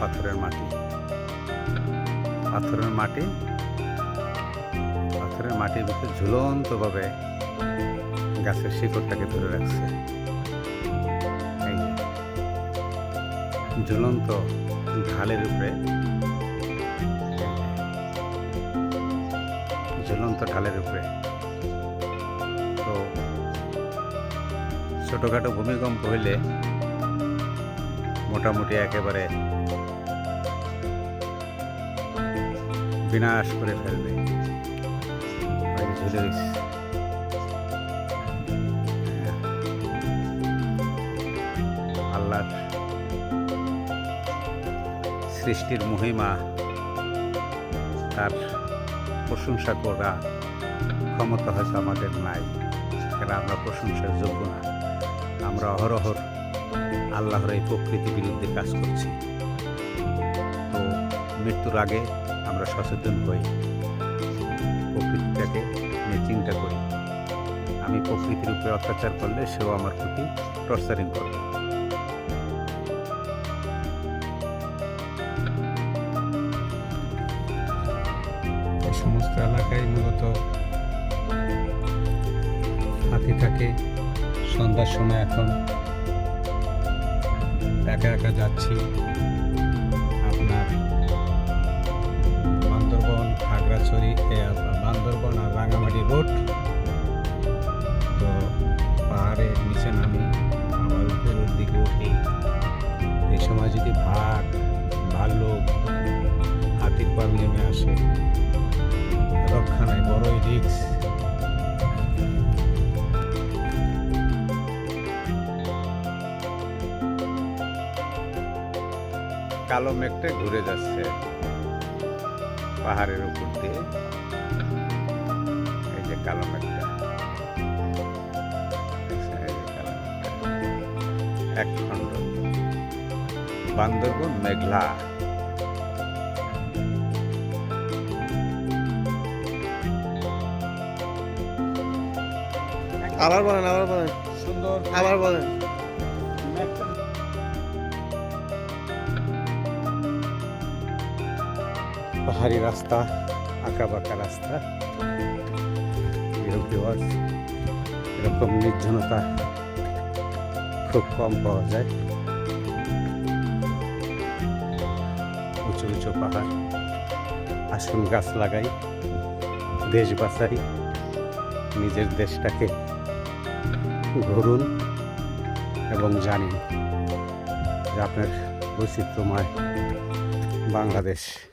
পাথরের মাটি। পাথরের মাটি? পাথরের মাটির ভিতরে ঝুলন্তভাবে গাছের শিকড়টাকে ধরে রাখছে। ঝুলন্ত ঢালের উপরে। ঝুলন্ত ঢালের উপরে। তো ছোটোখাটো ভূমিকম্প হইলে মোটামুটি একেবারে বিনাশ করে ফেলবে। হ্যাঁ। আল্লাহর সৃষ্টির মহিমা, তার প্রশংসা করা ক্ষমতা হয়তো আমাদের নাই কারণ আমরা প্রশংসার যোগ্য না আমরা অহরহর আল্লাহর এই প্রকৃতি বিরুদ্ধে কাজ করছি তো মৃত্যুর আগে আমরা সচেতন হই, প্রকৃতিটাকে নিয়ে চিন্তা করি। আমি প্রকৃতির উপরে অত্যাচার করলে সেও আমার প্রতি টর্চারিং করবে। সমস্ত এলাকায় মূলত হাতি থাকে, সন্ধ্যার সময় এখন একা একা যাচ্ছি। রাঙামাটি রোড। তো পাহাড়ের নিচে নামি, আবার উপরের দিকে উঠি এই সময় যদি ভাগ ভাল্লুক হাতির পাল নেমে আসে, রক্ষা নাই, বড়ই রিক্স কালো মেঘটা ঘুরে যাচ্ছে পাহাড়ের উপর দিয়ে। যে কালো মেঘটা। এক খণ্ড। বান্দরবন মেঘলা। আবার বলেন আবার বলেন। সুন্দর। আবার বলেন। পাহাড়ি রাস্তা আঁকা বাঁকা রাস্তা। বিরক্তিবাস এরকম নির্জনতা খুব কম পাওয়া যায়। উঁচু উঁচু পাহাড় আসুন গাছ লাগাই, দেশ বাঁচাই নিজের দেশটাকে ঘুরুন এবং জানি যে আপনার বৈচিত্র্যময় বাংলাদেশ।